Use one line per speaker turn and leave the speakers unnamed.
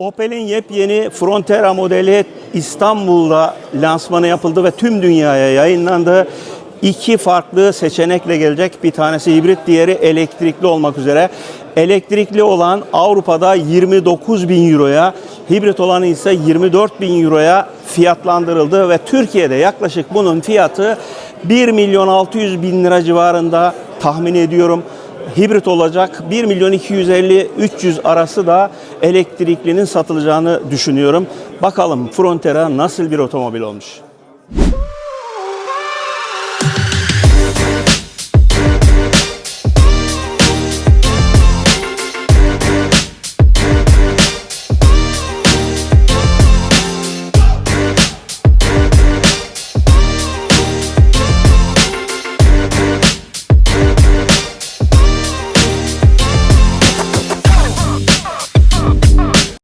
Opel'in yepyeni Frontera modeli İstanbul'da lansmanı yapıldı ve tüm dünyaya yayınlandı. İki farklı seçenekle gelecek. Bir tanesi hibrit, diğeri elektrikli olmak üzere. Elektrikli olan Avrupa'da 29 bin euroya, hibrit olanı ise 24 bin euroya fiyatlandırıldı ve Türkiye'de yaklaşık bunun fiyatı 1 milyon 600 bin lira civarında tahmin ediyorum hibrit olacak. 1 milyon 250 300 arası da elektriklinin satılacağını düşünüyorum. Bakalım Frontera nasıl bir otomobil olmuş.